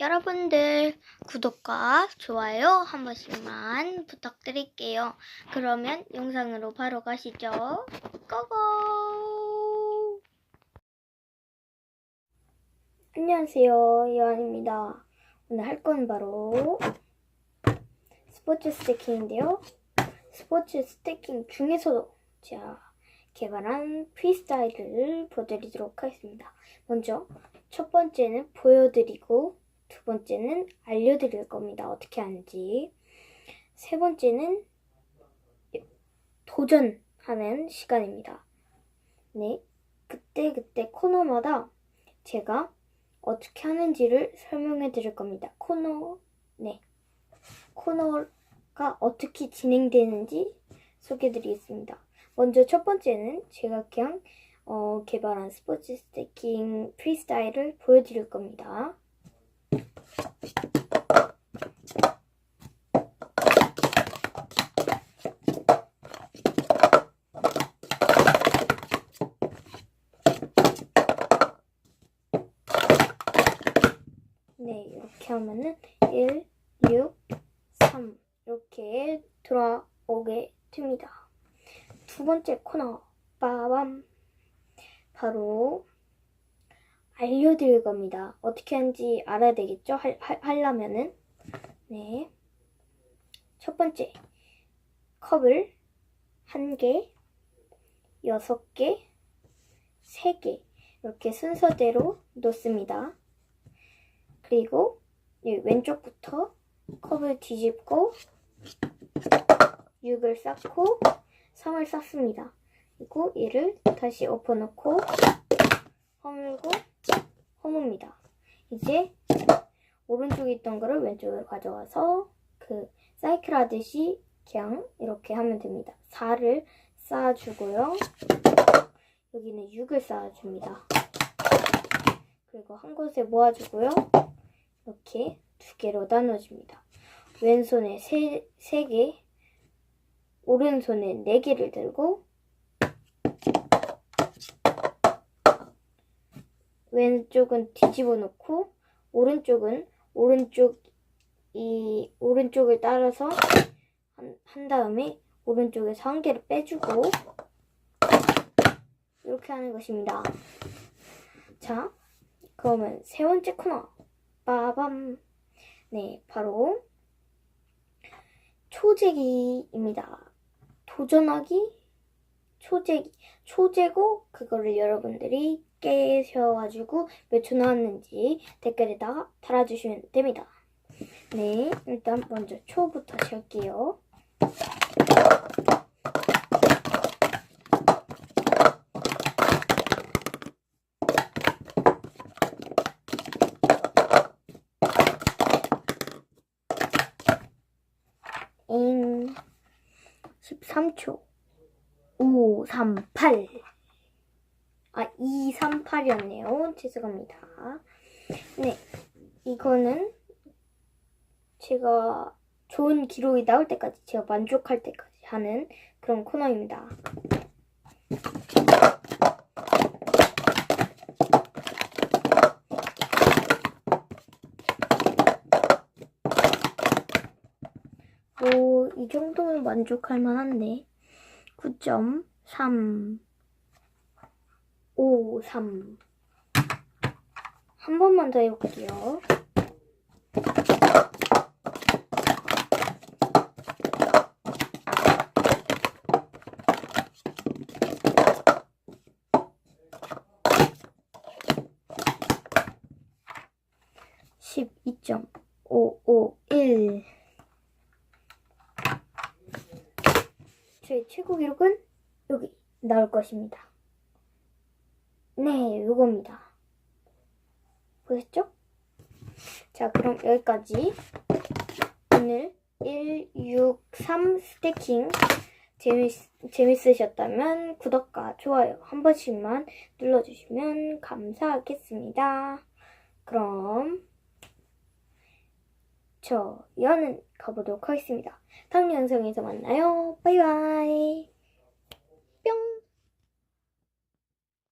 여러분들 구독과 좋아요 한 번씩만 부탁드릴게요. 그러면 영상으로 바로 가시죠. 고고! 안녕하세요. 여한입니다. 오늘 할 건 바로 스포츠 스태킹인데요. 스포츠 스태킹 중에서도 제가 개발한 프리스타일을 보여드리도록 하겠습니다. 먼저 첫 번째는 보여드리고 두 번째는 알려드릴 겁니다. 어떻게 하는지. 세 번째는 도전하는 시간입니다. 네. 그때 그때 코너마다 제가 어떻게 하는지를 설명해 드릴 겁니다. 코너, 네. 코너가 어떻게 진행되는지 소개해 드리겠습니다. 먼저 첫 번째는 제가 그냥 어, 개발한 스포츠 스태킹 프리스타일을 보여드릴 겁니다. 네, 이렇게 하면은 1, 6, 3 이렇게 돌아오게 됩니다. 두 번째 코너 빠밤 바로 알려드릴 겁니다. 어떻게 하는지 알아야 되겠죠? 할, 할, 하려면은 네. 첫 번째 컵을 한 개, 여섯 개, 세 개 이렇게 순서대로 놓습니다. 그리고 이 왼쪽부터 컵을 뒤집고 6을 쌓고 3을 쌓습니다. 그리고 얘를 다시 엎어놓고 허물고 허뭅니다. 이제 오른쪽에 있던 거를 왼쪽으로 가져와서 그 사이클 하듯이 그냥 이렇게 하면 됩니다. 4를 쌓아주고요. 여기는 6을 쌓아줍니다. 그리고 한 곳에 모아주고요. 이렇게 두 개로 나눠줍니다. 왼손에 세, 세 개, 오른손에 네 개를 들고 왼쪽은 뒤집어 놓고 오른쪽은 오른쪽 이 오른쪽을 따라서 한, 한 다음에 오른쪽에서 한 개를 빼주고 이렇게 하는 것입니다. 자, 그러면 세 번째 코너 빠밤 네 바로 초재기입니다. 도전하기 초재기 초재고 그거를 여러분들이 깨셔가지고 몇 초 나왔는지 댓글에다가 달아주시면 됩니다. 네 일단 먼저 초부터 재울게요. 잉 13초 5, 3, 8 아, 2, 3, 8이었네요. 죄송합니다. 네, 이거는 제가 좋은 기록이 나올 때까지, 제가 만족할 때까지 하는 그런 코너입니다. 오, 이 정도면 만족할 만한데. 9.3 5, 3. 한 번만 더 해볼게요. 십이 점 오오 일. 저의 최고 기록은 여기 나올 것입니다. 네, 요겁니다. 보셨죠? 자, 그럼 여기까지 오늘 1, 6, 3 스태킹 재밌, 재밌으셨다면 구독과 좋아요 한 번씩만 눌러주시면 감사하겠습니다. 그럼 저연은 가보도록 하겠습니다. 다음 영상에서 만나요. 바이바이.